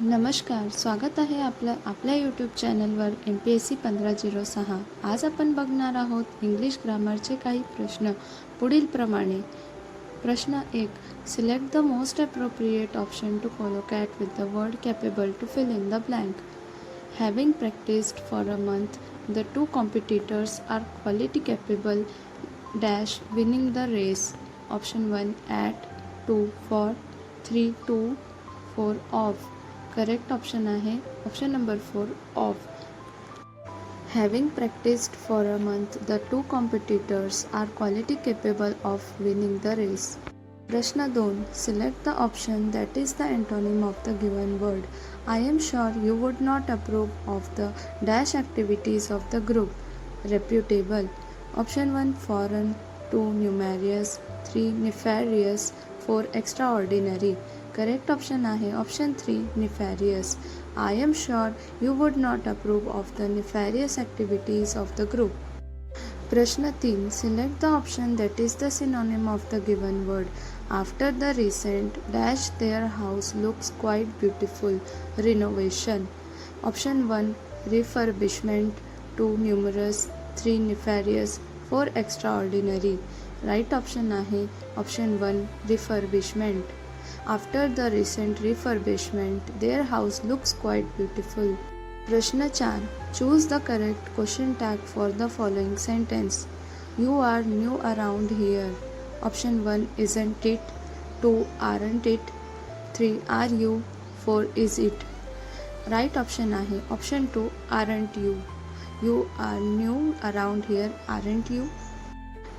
नमस्कार स्वागत आहे आपलं आपल्या यूट्यूब चॅनलवर एम पी एस सी पंधरा झिरो सहा. आज आपण बघणार आहोत इंग्लिश ग्रामरचे काही प्रश्न. पुढीलप्रमाणे प्रश्न एक select the most appropriate option to cat with the word capable to fill in the blank having practised for a month the two competitors are quality capable dash winning the race option one at two for three to four of correct option आहे option number four of having practised for a month the two competitors are quality capable of winning the race प्रश्न दोन select the option that is the antonym of the given word I am sure you would not approve of the dash activities of the group रेप्युटेबल option one foreign to न्युमॅरियस three निफॅरियस four extra ordinary correct option आहे option three निफॅरियस I am sure you would not approve of the निफॅरियस activities of the group प्रश्न तीन select the option that is the synonym of the given word after the recent dash there house looks quiet beautiful renovation option one refurbishment to numerous three निफॅरियस four extra ordinary right option आहे option one refurbishment after the recent refurbishment there house looks quiet beautiful प्रश्न चार choose the correct question tag for the following sentence you are new around here option one isn't it to aren't it three are you four is it right option आहे option to aren't you you are new around here aren't you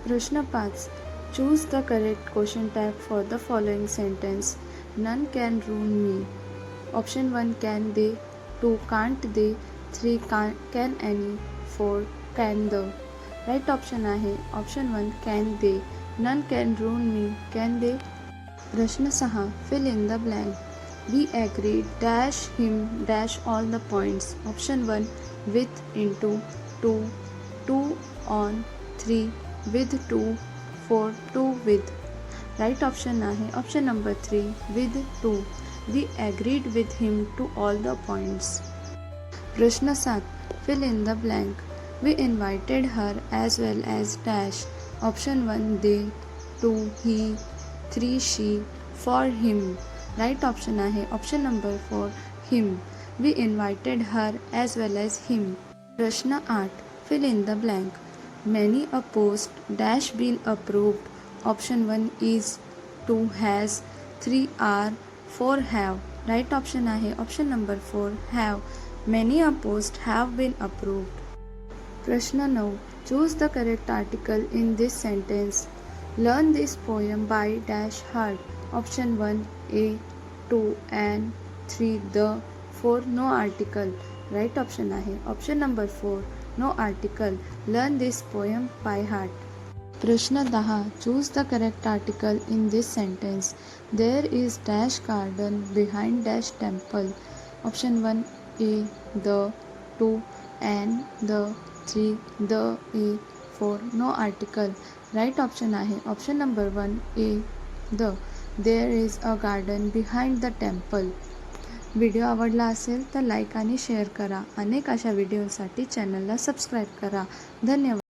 प्रश्न पाच choose the correct question tag for the following sentence none can रून me option one can they to can't they three can't can any four can the right option आहे option one can they none can रून me can दे प्रश्न सहा fill in the blank we agree dash him dash all the points option one with into two to on three with to four to with right option आहे option number three with to we agreed with him to all the points प्रश्न सात fill in the blank we invited her as well as dash option one they two he three she four him right option आहे option number four him we invited her as well as him प्रश्न आठ fill in the blank many a post dash been approved option 1 is 2 has 3 are 4 have right option आहे option number 4 have many a post have been approved प्रश्न 9 choose the correct article in this sentence learn this poem by dash heart option 1 a 2 and 3 the 4 no article right option आहे option number 4 no article. Learn this poem by heart. Prashna Daha, choose the correct article in this sentence. There is dash garden behind dash temple. Option 1 A, the, 2, and the, 3, the, A, 4. No article. Right option आहे option number 1 A, the. There is a garden behind the temple. Video आवडला असेल तर like आणि share करा. अनेक अशा व्हिडिओसाठी चॅनलला सबस्क्राईब करा. धन्यवाद.